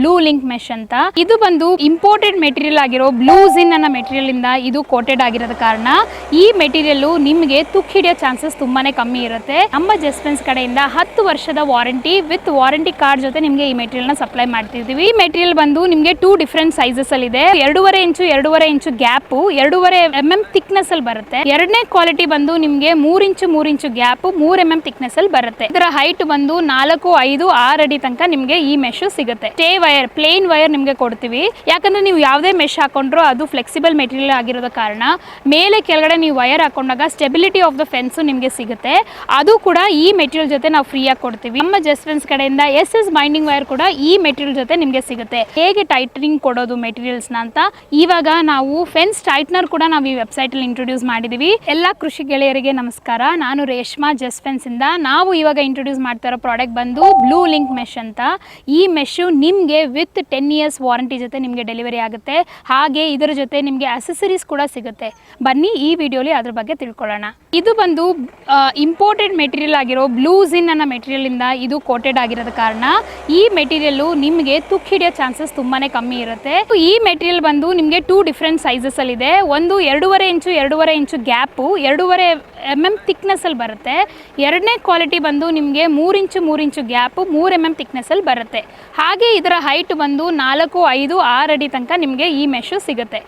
Blue link mesh ಅಂತ. ಇದು ಬಂದು ಇಂಪೋರ್ಟೆಡ್ ಮೆಟೀರಿಯಲ್ ಆಗಿರೋ ಬ್ಲೂ ಜಿನ್ ಅನ್ನೋ ಮೆಟೀರಿಯಲ್ ಇಂದ ಇದು ಕೋಟೆಡ್ ಆಗಿರೋದ ಕಾರಣ. ಈ ಮೆಟೀರಿಯಲ್ ನಿಮಗೆ ತುಕ್ ಹಿಡಿಯೋ ಚಾನ್ಸಸ್ ತುಂಬಾನೇ ಕಮ್ಮಿ ಇರುತ್ತೆ. ನಮ್ಮ ಜಸ್ಪೆನ್ಸ್ ಕಡೆಯಿಂದ ಹತ್ತು ವರ್ಷದ ವಾರಂಟಿ ವಿತ್ ವಾರಂಟಿ ಕಾರ್ಡ್ ಜೊತೆ ನಿಮಗೆ ಈ ಮೆಟೀರಿಯಲ್ನ ಸಪ್ಲೈ ಮಾಡ್ತಿದ್ದೀವಿ ಈ ಮೆಟೀರಿಯಲ್ ಬಂದು ನಿಮಗೆ ಟೂ ಡಿಫ್ರೆಂಟ್ ಸೈಜಸ್ ಅಲ್ಲಿ ಇದೆ. ಎರಡೂವರೆ ಇಂಚು ಎರಡೂವರೆ ಇಂಚು ಗ್ಯಾಪ್ ಎರಡೂವರೆ ಎಂ ಎಂ ಥಿಕ್ನೆಸ್ ಅಲ್ಲಿ ಬರುತ್ತೆ. ಎರಡನೇ ಕ್ವಾಲಿಟಿ ಬಂದು ನಿಮಗೆ ಮೂರ್ ಇಂಚು ಮೂರ್ ಇಂಚು ಗ್ಯಾಪ್ ಮೂರ್ ಎಂ ಎಂ ಥಿಕ್ನೆಸ್ ಅಲ್ಲಿ ಬರುತ್ತೆ. ಇದರ ಹೈಟ್ ಬಂದು ನಾಲ್ಕು, ಐದು, ಆರು ಅಡಿ ತನಕ ನಿಮಗೆ ಈ ಮೆಶು ಸಿಗುತ್ತೆ. ವೈರ್ ಪ್ಲೇನ್ ವೈರ್ ನಿಮಗೆ ಕೊಡ್ತೀವಿ. ಯಾಕಂದರೆ ನೀವು ಯಾವುದೇ ಮೆಶ್ ಹಾಕೊಂಡ್ರು ಅದು ಫ್ಲೆಕ್ಸಿಬಲ್ ಮೆಟೀರಿಯಲ್ ಆಗಿರೋದ ಕಾರಣ, ಮೇಲೆ ಕೆಳಗಡೆ ನೀವು ವೈರ್ ಹಾಕೊಂಡಾಗ ಸ್ಟೆಬಿಲಿಟಿ ಆಫ್ ದ ಫೆನ್ಸು ನಿಮಗೆ ಸಿಗುತ್ತೆ. ಅದು ಕೂಡ ಈ ಮೆಟೀರಿಯಲ್ ಜೊತೆ ನಾವು ಫ್ರೀಯಾಗಿ ಕೊಡ್ತೀವಿ. ನಮ್ಮ ಜಸ್ಟ್ ಫೆನ್ಸ್ ಕಡೆಯಿಂದ ಎಸ್ ಎಸ್ ಬೈಂಡಿಂಗ್ ವೈರ್ ಕೂಡ ಈ ಮೆಟೀರಿಯಲ್ ಜೊತೆ ನಿಮಗೆ ಸಿಗುತ್ತೆ. ಹೇಗೆ ಟೈಟ್ನಿಂಗ್ ಕೊಡೋದು ಮೆಟೀರಿಯಲ್ಸ್ನ ಅಂತ, ಇವಾಗ ನಾವು ಫೆನ್ಸ್ ಟೈಟ್ನರ್ ಕೂಡ ನಾವು ಈ ವೆಬ್ಸೈಟ್ ಅಲ್ಲಿ ಇಂಟ್ರೊಡ್ಯೂಸ್ ಮಾಡಿದೀವಿ. ಎಲ್ಲ ಕೃಷಿ ಗೆಳೆಯರಿಗೆ ನಮಸ್ಕಾರ. ನಾನು ರೇಷ್ಮಾ ಜೆಸ್ ಫೆನ್ಸ್ ಇಂದ. ನಾವು ಇವಾಗ ಇಂಟ್ರೊಡ್ಯೂಸ್ ಮಾಡ್ತಾ ಇರೋ ಪ್ರಾಡಕ್ಟ್ ಬಂದು ಬ್ಲೂ ಲಿಂಕ್ ಮೆಶ್ ಅಂತ. ಈ ಮೆಶು ನಿಮಗೆ ವಿತ್ ಟೆನ್ ಇಯರ್ಸ್ ವಾರಂಟಿ ಜೊತೆ ನಿಮಗೆ ಡೆಲಿವರಿ ಆಗುತ್ತೆ. ಹಾಗೆ ಇದರ ಜೊತೆ ನಿಮಗೆ ಅಸೆಸರೀಸ್ ಕೂಡ ಸಿಗುತ್ತೆ. ಬನ್ನಿ ಈ ವಿಡಿಯೋಲಿ ಅದ್ರ ಬಗ್ಗೆ ತಿಳ್ಕೊಳ್ಳೋಣ. ಇದು ಬಂದು ಇಂಪೋರ್ಟೆಡ್ ಮೆಟೀರಿಯಲ್ ಆಗಿರೋ ಬ್ಲೂಸಿನ್ ಅನ್ನೋ ಮೆಟೀರಿಯಲ್ ಇಂದ ಇದು ಕೋಟೆಡ್ ಆಗಿರೋದ ಕಾರಣ ಈ ಮೆಟೀರಿಯಲ್ ನಿಮಗೆ ತುಕ್ ಹಿಡಿಯೋ ಚಾನ್ಸಸ್ ತುಂಬಾನೇ ಕಮ್ಮಿ ಇರುತ್ತೆ. ಈ ಮೆಟೀರಿಯಲ್ ಬಂದು ನಿಮಗೆ ಟೂ ಡಿಫ್ರೆಂಟ್ ಸೈಜಸ್ ಅಲ್ಲಿ ಇದೆ ಒಂದು ಎರಡೂವರೆ ಇಂಚು ಎರಡೂವರೆ ಇಂಚು ಗ್ಯಾಪು ಎರಡೂವರೆ ಎಂ ಎಂ ಥಿಕ್ನೆಸ್ ಅಲ್ಲಿ ಬರುತ್ತೆ. ಎರಡನೇ ಕ್ವಾಲಿಟಿ ಬಂದು ನಿಮಗೆ ಮೂರು ಇಂಚು ಮೂರು ಇಂಚು ಗ್ಯಾಪು ಮೂರು ಎಂ ಎಂ ಥಿಕ್ನೆಸ್ ಅಲ್ಲಿ ಬರುತ್ತೆ. ಹಾಗೆ ಇದರ ಹೈಟ್ ಬಂದು ನಾಲ್ಕು, ಐದು, ಆರು ಅಡಿ ತನಕ ನಿಮಗೆ ಈ ಮೆಶು ಸಿಗುತ್ತೆ.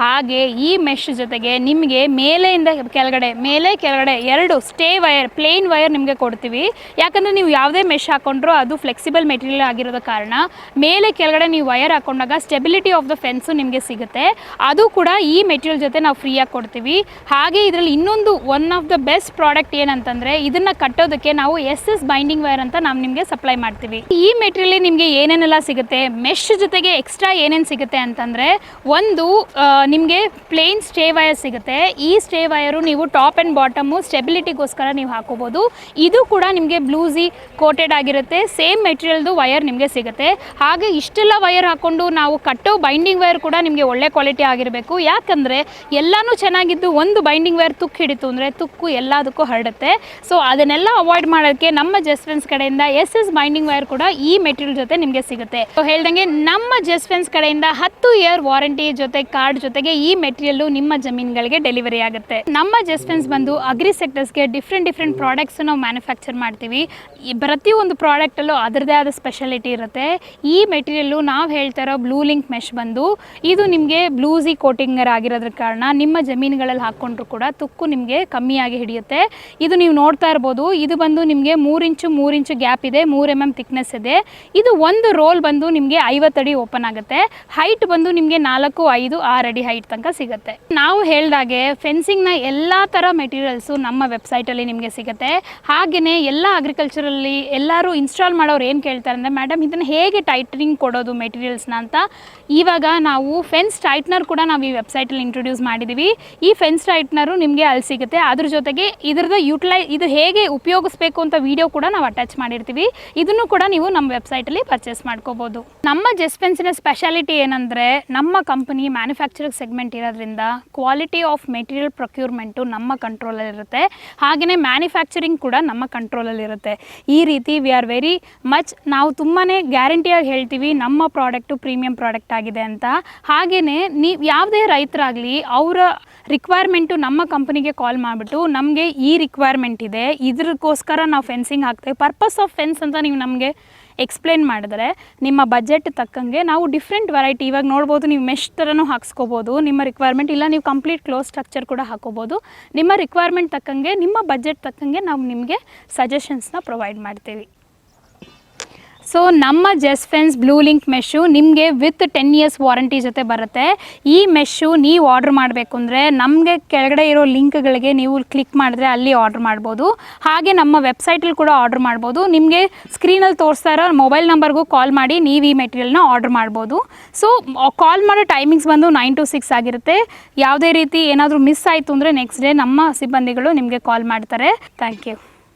ಹಾಗೆ ಈ ಮೆಶ್ ಜೊತೆಗೆ ನಿಮಗೆ ಮೇಲೆಯಿಂದ ಕೆಳಗಡೆ, ಮೇಲೆ ಕೆಳಗಡೆ ಎರಡು ಸ್ಟೇ ವೈರ್ ಪ್ಲೇನ್ ವೈರ್ ನಿಮಗೆ ಕೊಡ್ತೀವಿ. ಯಾಕಂದರೆ ನೀವು ಯಾವುದೇ ಮೆಶ್ ಹಾಕ್ಕೊಂಡ್ರು ಅದು ಫ್ಲೆಕ್ಸಿಬಲ್ ಮೆಟೀರಿಯಲ್ ಆಗಿರೋದ ಕಾರಣ. ಮೇಲೆ ಕೆಳಗಡೆ ನೀವು ವೈರ್ ಹಾಕೊಂಡಾಗ ಸ್ಟೆಬಿಲಿಟಿ ಆಫ್ ದ ಫೆನ್ಸು ನಿಮಗೆ ಸಿಗುತ್ತೆ. ಅದು ಕೂಡ ಈ ಮೆಟೀರಿಯಲ್ ಜೊತೆ ನಾವು ಫ್ರೀಯಾಗಿ ಕೊಡ್ತೀವಿ. ಹಾಗೆ ಇದರಲ್ಲಿ ಇನ್ನೊಂದು one of the best product ಏನಂತಂದರೆ ಇದನ್ನು ಕಟ್ಟೋದಕ್ಕೆ ನಾವು ಎಸ್ ಎಸ್ ಬೈಂಡಿಂಗ್ ವೈರ್ ಅಂತ ನಾವು ನಿಮಗೆ ಸಪ್ಲೈ ಮಾಡ್ತೀವಿ. ಈ ಮೆಟೀರಿಯಲ್ ನಿಮಗೆ ಏನೇನೆಲ್ಲ ಸಿಗುತ್ತೆ? ಮೆಶ್ ಜೊತೆಗೆ ಎಕ್ಸ್ಟ್ರಾ ಏನೇನು ಸಿಗುತ್ತೆ ಅಂತಂದರೆ, ಒಂದು ನಿಮಗೆ ಪ್ಲೇನ್ ಸ್ಟೇ ವಯರ್ ಸಿಗುತ್ತೆ. ಈ ಸ್ಟೇ ವೈರು ನೀವು ಟಾಪ್ ಆ್ಯಂಡ್ ಬಾಟಮು ಸ್ಟೆಬಿಲಿಟಿಗೋಸ್ಕರ ನೀವು ಹಾಕೋಬೋದು. ಇದು ಕೂಡ ನಿಮಗೆ ಬ್ಲೂಸಿ ಕೋಟೆಡ್ ಆಗಿರುತ್ತೆ. ಸೇಮ್ ಮೆಟೀರಿಯಲ್ದು ವೈರ್ ನಿಮಗೆ ಸಿಗುತ್ತೆ. ಹಾಗೆ ಇಷ್ಟೆಲ್ಲ ವೈರ್ ಹಾಕ್ಕೊಂಡು ನಾವು ಕಟ್ಟೋ ಬೈಂಡಿಂಗ್ ವೈರ್ ಕೂಡ ನಿಮಗೆ ಒಳ್ಳೆ ಕ್ವಾಲಿಟಿ ಆಗಿರಬೇಕು. ಯಾಕಂದರೆ ಎಲ್ಲನೂ ಚೆನ್ನಾಗಿದ್ದು ಒಂದು ಬೈಂಡಿಂಗ್ ವೈರ್ ತುಕ್ಕು ಹಿಡಿತು ಅಂದರೆ ತುಕ್ಕು ಎಲ್ಲದಕ್ಕೂ ಹರಡುತ್ತೆ. ಸೊ ಅದನ್ನೆಲ್ಲ ಅವಾಯ್ಡ್ ಮಾಡೋಕ್ಕೆ ನಮ್ಮ ಜಸ್ಫೆನ್ಸ್ ಕಡೆಯಿಂದ ಎಸ್ ಎಸ್ ಬೈಂಡಿಂಗ್ ವೈರ್ ಕೂಡ ಈ ಮೆಟೀರಿಯಲ್ ಜೊತೆ ನಿಮಗೆ ಸಿಗುತ್ತೆ. ಸೊ ಹೇಳ್ದಂಗೆ ನಮ್ಮ ಜಸ್ಫೆನ್ಸ್ ಕಡೆಯಿಂದ ಹತ್ತು ಇಯರ್ ವಾರಂಟಿ ಜೊತೆ ಕಾರ್ಡ್ ಜೊತೆಗೆ ಈ ಮೆಟೀರಿಯಲ್ ನಿಮ್ಮ ಜಮೀನುಗಳಿಗೆ ಡೆಲಿವರಿ ಆಗುತ್ತೆ. ನಮ್ಮ ಜಸ್ಟೆನ್ಸ್ ಬಂದು ಅಗ್ರಿ ಸೆಕ್ಟರ್ಸ್ಗೆ ಡಿಫ್ರೆಂಟ್ ಡಿಫ್ರೆಂಟ್ ಪ್ರಾಡಕ್ಟ್ಸ್ ನಾವು ಮ್ಯಾನುಫ್ಯಾಕ್ಚರ್ ಮಾಡ್ತೀವಿ. ಈ ಪ್ರತಿಯೊಂದು ಪ್ರಾಡಕ್ಟಲ್ಲೂ ಅದರದೇ ಆದ ಸ್ಪೆಷಾಲಿಟಿ ಇರುತ್ತೆ. ಈ ಮೆಟೀರಿಯಲ್ಲು ನಾವು ಹೇಳ್ತಾ ಇರೋ ಬ್ಲೂ ಲಿಂಕ್ ಮೆಶ್ ಬಂದು, ಇದು ನಿಮಗೆ ಬ್ಲೂಸಿ ಕೋಟಿಂಗರ್ ಆಗಿರೋದ್ರ ಕಾರಣ ನಿಮ್ಮ ಜಮೀನುಗಳಲ್ಲಿ ಹಾಕ್ಕೊಂಡ್ರು ಕೂಡ ತುಕ್ಕು ನಿಮಗೆ ಕಮ್ಮಿಯಾಗಿ ಹಿಡಿಯುತ್ತೆ. ಇದು ನೀವು ನೋಡ್ತಾ ಇರ್ಬೋದು, ಇದು ಬಂದು ನಿಮಗೆ ಮೂರು ಇಂಚು ಮೂರು ಇಂಚು ಗ್ಯಾಪ್ ಇದೆ, ಮೂರು ಎಂ ಎಂ ಥಿಕ್ನೆಸ್ ಇದೆ. ಇದು ಒಂದು ರೋಲ್ ಬಂದು ನಿಮಗೆ ಐವತ್ತು ಅಡಿ ಓಪನ್ ಆಗುತ್ತೆ. ಹೈಟ್ ಬಂದು ನಿಮಗೆ ನಾಲ್ಕು, ಐದು, ಆರು ಅಡಿ ಹೈಟ್ ತನಕ ಸಿಗುತ್ತೆ. ನಾವು ಹೇಳ್ದಾಗೆ ಫೆನ್ಸಿಂಗ್ನ ಎಲ್ಲ ಥರ ಮೆಟೀರಿಯಲ್ಸು ನಮ್ಮ ವೆಬ್ಸೈಟಲ್ಲಿ ನಿಮಗೆ ಸಿಗುತ್ತೆ. ಹಾಗೆಯೇ ಎಲ್ಲ ಅಗ್ರಿಕಲ್ಚರಲ್ಲಿ ಎಲ್ಲರೂ ಇನ್ಸ್ಟಾಲ್ ಮಾಡೋರು ಏನು ಕೇಳ್ತಾರೆ ಅಂದರೆ ಮೇಡಮ್ ಇದನ್ನು ಹೇಗೆ ಟೈಟ್ನಿಂಗ್ ಕೊಡೋದು ಮೆಟೀರಿಯಲ್ಸ್ನ ಅಂತ? ಇವಾಗ ನಾವು ಫೆನ್ಸ್ ಟೈಟ್ನರ್ ಕೂಡ ನಾವು ಈ ವೆಬ್ಸೈಟಲ್ಲಿ ಇಂಟ್ರೊಡ್ಯೂಸ್ ಮಾಡಿದ್ದೀವಿ ಈ ಫೆನ್ಸ್ ಟೈಟ್ನರು ನಿಮಗೆ ಅಲ್ಲಿ ಸಿಗುತ್ತೆ. ಅದ್ರ ಜೊತೆಗೆ ಇದ್ರದ್ದು ಯುಟಿಲೈ ಇದು ಹೇಗೆ ಉಪಯೋಗಿಸ್ಬೇಕು ಅಂತ ವಿಡಿಯೋ ಕೂಡ ನಾವು ಅಟ್ಯಾಚ್ ಮಾಡಿರ್ತೀವಿ. ಇದನ್ನು ಕೂಡ ನೀವು ನಮ್ಮ ವೆಬ್ಸೈಟಲ್ಲಿ ಪರ್ಚೇಸ್ ಮಾಡ್ಕೋಬೋದು. ನಮ್ಮ ಜೆಸ್ಪೆನ್ಸಿನ ಸ್ಪೆಷಾಲಿಟಿ ಏನಂದರೆ, ನಮ್ಮ ಕಂಪನಿ ಮ್ಯಾನುಫ್ಯಾಕ್ಚರಿಂಗ್ ಸೆಗ್ಮೆಂಟ್ ಇರೋದ್ರಿಂದ ಕ್ವಾಲಿಟಿ ಆಫ್ ಮೆಟೀರಿಯಲ್ ಪ್ರೊಕ್ಯೂರ್ಮೆಂಟು ನಮ್ಮ ಕಂಟ್ರೋಲಲ್ಲಿರುತ್ತೆ ಹಾಗೆಯೇ ಮ್ಯಾನುಫ್ಯಾಕ್ಚರಿಂಗ್ ಕೂಡ ನಮ್ಮ ಕಂಟ್ರೋಲಲ್ಲಿರುತ್ತೆ ಈ ರೀತಿ ವಿ ಆರ್ ವೆರಿ ಮಚ್ ನಾವು ತುಂಬಾ ಗ್ಯಾರಂಟಿಯಾಗಿ ಹೇಳ್ತೀವಿ ನಮ್ಮ ಪ್ರಾಡಕ್ಟು ಪ್ರೀಮಿಯಂ ಪ್ರಾಡಕ್ಟ್ ಆಗಿದೆ ಅಂತ. ಹಾಗೆಯೇ ನೀವು ಯಾವುದೇ ರೈತರಾಗಲಿ ಅವರ ರಿಕ್ವೈರ್ಮೆಂಟು ನಮ್ಮ ಕಂಪ್ನಿಗೆ ಕಾಲ್ ಮಾಡಿಬಿಟ್ಟು ನಮಗೆ ಈ ರಿಕ್ವೈರ್ಮೆಂಟ್ ಇದೆ ಇದ್ರಕ್ಕೋಸ್ಕರ ನಾವು ಫೆನ್ಸಿಂಗ್ ಹಾಕ್ತೇವೆ. ಪರ್ಪಸ್ ಆಫ್ ಫೆನ್ಸ್ ಅಂತ ನೀವು ನಮಗೆ ಎಕ್ಸ್ಪ್ಲೇನ್ ಮಾಡಿದ್ರೆ, ನಿಮ್ಮ ಬಜೆಟ್ ತಕ್ಕಂಗೆ ನಾವು ಡಿಫ್ರೆಂಟ್ ವೆರೈಟಿ ಇವಾಗ ನೋಡ್ಬೋದು ನೀವು ಮೆಶ್ ಥರನೂ ಹಾಕ್ಸ್ಕೋಬೋದು, ನಿಮ್ಮ ರಿಕ್ವೈರ್ಮೆಂಟ್ ಇಲ್ಲ ನೀವು ಕಂಪ್ಲೀಟ್ ಕ್ಲೋಸ್ ಸ್ಟ್ರಕ್ಚರ್ ಕೂಡ ಹಾಕೋಬೋದು ನಿಮ್ಮ ರಿಕ್ವೈರ್ಮೆಂಟ್ ತಕ್ಕಂಗೆ, ನಿಮ್ಮ ಬಜೆಟ್ ತಕ್ಕಂಗೆ ನಾವು ನಿಮಗೆ ಸಜೆಷನ್ಸ್ನ ಪ್ರೊವೈಡ್ ಮಾಡ್ತೀವಿ. ಸೊ ನಮ್ಮ ಜೆಸ್ಫೆನ್ಸ್ ಬ್ಲೂ ಲಿಂಕ್ ಮೆಶು ನಿಮಗೆ ವಿತ್ ಟೆನ್ ಇಯರ್ಸ್ ವಾರಂಟಿ ಜೊತೆ ಬರುತ್ತೆ. ಈ ಮೆಶು ನೀವು ಆರ್ಡ್ರ್ ಮಾಡಬೇಕು ಅಂದರೆ ನಮಗೆ ಕೆಳಗಡೆ ಇರೋ ಲಿಂಕ್ಗಳಿಗೆ ನೀವು ಕ್ಲಿಕ್ ಮಾಡಿದ್ರೆ ಅಲ್ಲಿ ಆರ್ಡ್ರ್ ಮಾಡ್ಬೋದು. ಹಾಗೆ ನಮ್ಮ ವೆಬ್ಸೈಟಲ್ಲಿ ಕೂಡ ಆರ್ಡ್ರ್ ಮಾಡ್ಬೋದು. ನಿಮಗೆ ಸ್ಕ್ರೀನಲ್ಲಿ ತೋರಿಸ್ತಾ ಇರೋ ಮೊಬೈಲ್ ನಂಬರ್ಗೂ ಕಾಲ್ ಮಾಡಿ ನೀವು ಈ ಮೆಟೀರಿಯಲ್ನ ಆರ್ಡ್ರ್ ಮಾಡ್ಬೋದು. ಸೊ ಕಾಲ್ ಮಾಡೋ ಟೈಮಿಂಗ್ಸ್ ಬಂದು ನೈನ್ ಟು ಸಿಕ್ಸ್ ಆಗಿರುತ್ತೆ. ಯಾವುದೇ ರೀತಿ ಏನಾದರೂ ಮಿಸ್ ಆಯಿತು ಅಂದರೆ ನೆಕ್ಸ್ಟ್ ಡೇ ನಮ್ಮ ಸಿಬ್ಬಂದಿಗಳು ನಿಮಗೆ ಕಾಲ್ ಮಾಡ್ತಾರೆ. Thank you